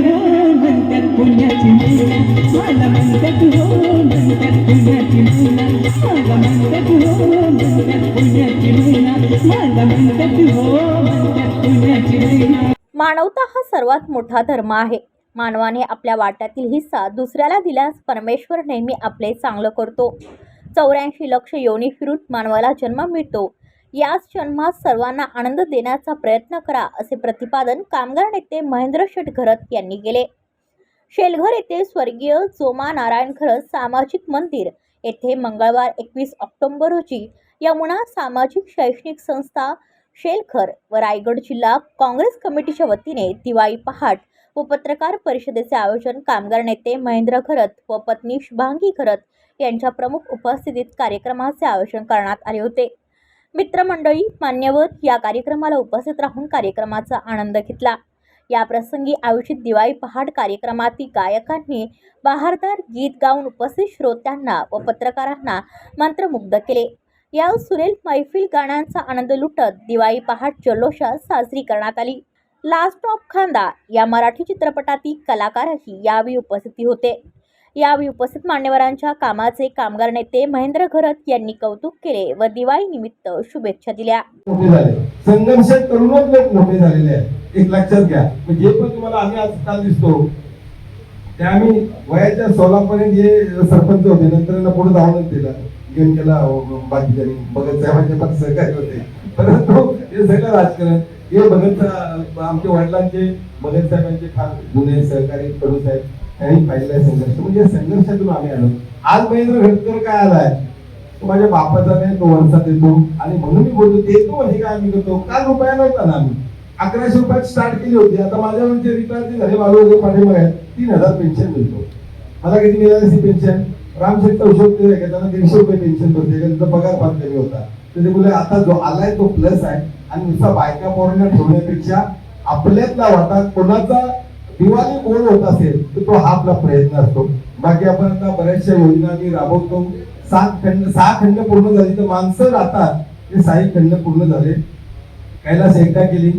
म्हणतात पुण्याची मुला. मला म्हणतात हो म्हणतात पुण्याची मुला. मला म्हणतात हो म्हणतात पुण्याची मुला मला म्हणतात हो म्हणतात पुण्याची मुला मानवता हा सर्वात मोठा धर्म आहे. मानवाने आपल्या वाट्यातील हिस्सा दुसऱ्याला दिल्यास परमेश्वर नेहमी आपले चांगलं करतो. चौऱ्याऐंशी लक्ष योनी फिरून मानवाला जन्म मिळतो. याच जन्मात सर्वांना आनंद देण्याचा प्रयत्न करा असे प्रतिपादन कामगार नेते महेंद्र शेठ घरत यांनी केले. शेलघर येथे स्वर्गीय जोमा नारायण खरस सामाजिक मंदिर येथे मंगळवार एकवीस ऑक्टोबर रोजी यमुना सामाजिक शैक्षणिक संस्था शेलखर व रायगड जिल्हा काँग्रेस कमिटीच्या वतीने दिवाळी पहाट व पत्रकार परिषदेचे आयोजन कामगार नेते महेंद्र खरत व पत्नी शुभांगी खरत यांच्या प्रमुख उपस्थितीत कार्यक्रमाचे आयोजन करण्यात आले होते. मित्रमंडळी मान्यवर या कार्यक्रमाला उपस्थित राहून कार्यक्रमाचा आनंद घेतला. या प्रसंगी आयोजित दिवाळी पहाट कार्यक्रमातील गायकांनी बहारदार गीत गाऊन उपस्थित श्रोत्यांना व पत्रकारांना मंत्रमुग्ध केले. या सुरेल मैफिल गाण्यांचा आनंद लुटत दिवाळी पहाट जल्लोषात साजरी करण्यात आली. लास्ट ऑफ खांदा या मराठी चित्रपटातील कलाकारही यावेळी उपस्थिती होते. यावेळी उपस्थित मान्यवरांच्या कामाचे कामगार नेते महेंद्र घरत यांनी कौतुक केले व दिवाळी निमित्त शुभेच्छा दिल्या. संघर्ष करूनच लोक मोठे झालेले आहेत. एक लक्षात घ्या. जे पण तुम्हाला आम्ही आज काल दिसतो ते आम्ही वयाच्या सोळापर्यंत जे सरपंच होते नंतर पुढे जाऊनच दिला घेऊन केला बाकीच्या भगत साहेबांचे पण सहकारी होते. परंतु हे सगळं राजकारण हे भगत आमच्या वडिलांचे भगत साहेबांचे फार जुने सहकारी कडू साहेब. त्यांनी पाहिलेला संघर्ष. म्हणजे संघर्षातून आम्ही आलो. आज महेंद्र घटकर काय आलाय? तो माझ्या बापाचा नाही तो वरचा देतो. आणि म्हणून मी बोलतो देतो म्हणजे काय आम्ही करतो. काल रुपया नव्हता ना आम्ही? अकराशे रुपयात स्टार्ट केली होती. आता माझ्या म्हणजे रिटायर झाले माझं जो पाठिंबा आहे तीन हजार पेन्शन मिळतो. मला किती मिळाली ती पेन्शन रामशेठ हिशोब घेताना त्यांना दीडशे रुपये पेन्शन होते त्यांचा पगार फार कमी होता. तर ते बोले आता जो आलाय तो प्लस आहे. आणि नुसता बायका पोरांना ठेवण्यापेक्षा आपल्यातला वाटा कोणाचा दिवाळी गोड होत असेल तर तो हा आपला प्रयत्न असतो. बाकी आपण आता बऱ्याचशा योजना मी राबवतो. सात खंड सहा खंड पूर्ण झाली तर माणसं राहतात. ते साई खंड पूर्ण झाले. कैलास एकदा केली.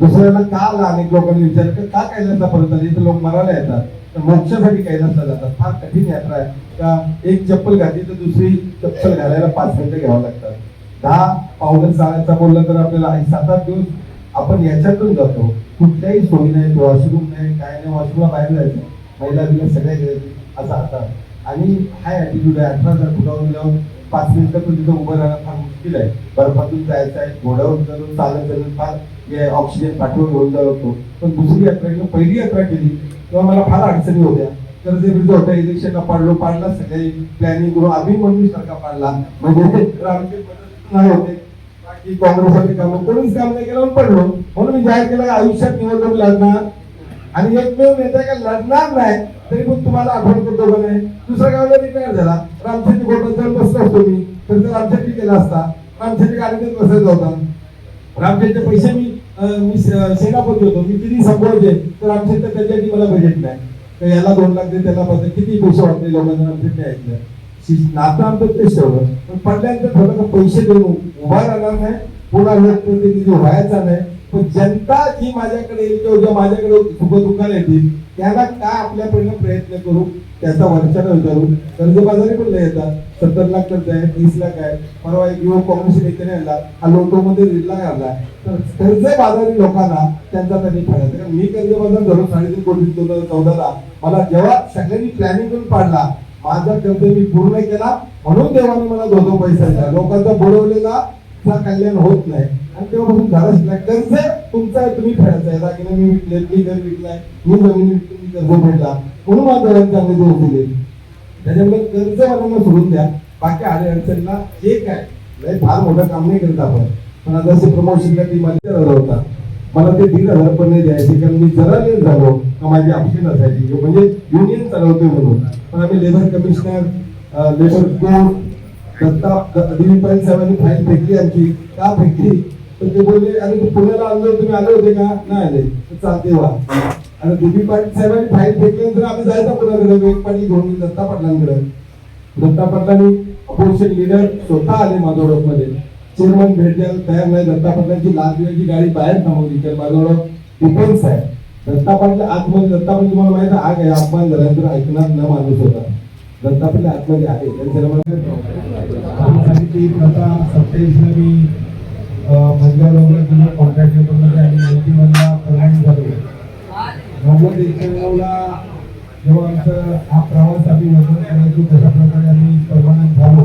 दुसऱ्याला का आला? अनेक लोकांनी विचार का कैलासला परत आली? तर लोक मरायला येतात. तर मोक्षासाठी कैलासला जातात. फार कठीण यात्रा आहे. का एक चप्पल घातली तर दुसरी चप्पल घालायला पाच मिनिटं घ्यावं लागतात. दहा पावलं चालायचा बोललं तर आपल्याला सात आठ दिवस आपण याच्यातून जातो. कुठल्याही सोयी नाही वॉशरूम नाही काय नाही वॉशरूमला बाहेर जायचं. महिला बिला सगळ्या गेल्या असं आता. आणि हाय ॲटिट्यूड आहे अठरा हजार फुटावर गेल्यावर पाच मिनिटं पण तिथं उभं राहणं फार मुश्किल आहे. बर्फातून जायचं आहे घोड्यावर चालून चालत चालून फार ऑक्सिजन पाठवून घेऊन जात होतो. पण दुसरी यात्रा किंवा पहिली यात्रा केली तेव्हा मला फार अडचणी होत्या. तर जे बिझ होत्या इलेक्शनला पाडलो पाडला सगळे. प्लॅनिंग करून आम्ही म्हणून सारखा पाडला. म्हणजे नाही होते. की काँग्रेसवाले काम कोणीच काम नाही केलं पडलो म्हणून मी जाहीर केलं आयुष्यात निवडणूक लढणार. आणि एकमेव नेता का लढणार नाही तरी पण तुम्हाला आठवण करतो का नाही दुसऱ्या गावाला रिटायर झाला. रामशेट्टी कोर्टात जाऊन बसलो असतो मी. तर रामशेट्टी केला असता. रामशेट्टी गाडीतच बसायचा होता. रामशेट्टीचे पैसे मी मी सेनापती होतो. मी किती संपवायचे तर रामशेट्टी त्याच्यासाठी मला बजेट नाही. तर याला दोन लाख दे त्याला पाच किती पैसे वाटले लोकांना रामशेट्टी ऐकलं? नातं आमचं तेच ठेवलं. पण पडल्यानंतर थोडं पैसे देऊन उभा राहणार नाही. पुन्हा लोकप्रतिनिधी व्हायचा नाही पण जनता जी माझ्याकडे येईल किंवा ज्या माझ्याकडे सुख दुःखाला येतील त्याला काय आपल्याकडनं प्रयत्न करू त्याचा वर्षाला विचारू. कर्जबाजारी पण येतात. सत्तर लाख कर्ज आहे तीस लाख आहे. परवा एक युवक काँग्रेस नेत्याने आणला. हा लोटोमध्ये रिडला रिल्ला तर कर्जबाजारी लोकांना त्यांचा त्यांनी फायदा कारण मी कर्जबाजार धरून साडेतीन कोटी दोन हजार चौदाला मला जेव्हा सगळ्यांनी प्लॅनिंग करून पाडला माझा कर्तव्य मी पूर्ण केला म्हणून देवाने मला दो दो पैसा दिला. लोकांचा बुडवलेला कल्याण होत नाही. आणि तेव्हापासून झालं नाही कर्ज तुमचा आहे तुम्ही फेडायचा आहे. दागिने मी विकले मी घर विकलाय मी जमीन विकली मी कर्ज फेडला म्हणून माझ्या चांगले जोर दिले. त्याच्यामुळे कर्ज वाल्यांना सोडून द्या. बाकी आले अडचणीला जे काय फार मोठं काम नाही करत आपण. पण आता प्रमोशनला ती माझ्या होता मला ते दीड हजार पण नाही द्यायचे कारण मी जरा लेट झालो का माझी ऑप्शन असायची म्हणजे युनियन चालवतोय म्हणून. पण आम्ही labour commissioner labour court Datta दिलीपाल साहेबांनी फाईल फेकली आमची. का फेकली? तर ते बोलले आणि तू पुण्याला आलो तुम्ही आले होते का? नाही आले. चालते वा आणि दिलीप साहेबांनी फाईल फेकल्यानंतर आम्ही जायचा पुण्याकडे एक पाणी घेऊन दत्ता पाटलांकडे. दत्ता पाटलांनी अपोजिशन लीडर स्वतः आले माधवडोक चेअरमन भेट द्यायला तयार नाही. दत्ता पाटलांची लाल दिव्याची गाडी बाहेर थांबवली तर माधवडोक डिफेन्स आहे. दत्ता पाटील आतमध्ये दत्ता पाटील तुम्हाला माहिती आहे, आग आहे अपमान झाल्यानंतर ऐकणार न माणूस होता. दत्ता पाटील आतमध्ये आहे. त्यांच्या प्रथा सत्तावीसला मी मंगळ वगैरे कॉन्ट्रॅक्ट पेपरमध्ये आणि माहिती मधला झालो. नव्वद एक्क्याण्णवला जेव्हा आमचा हा प्रवास आम्ही वर्णन करायचो तशा प्रकारे आम्ही परमानंट झालो.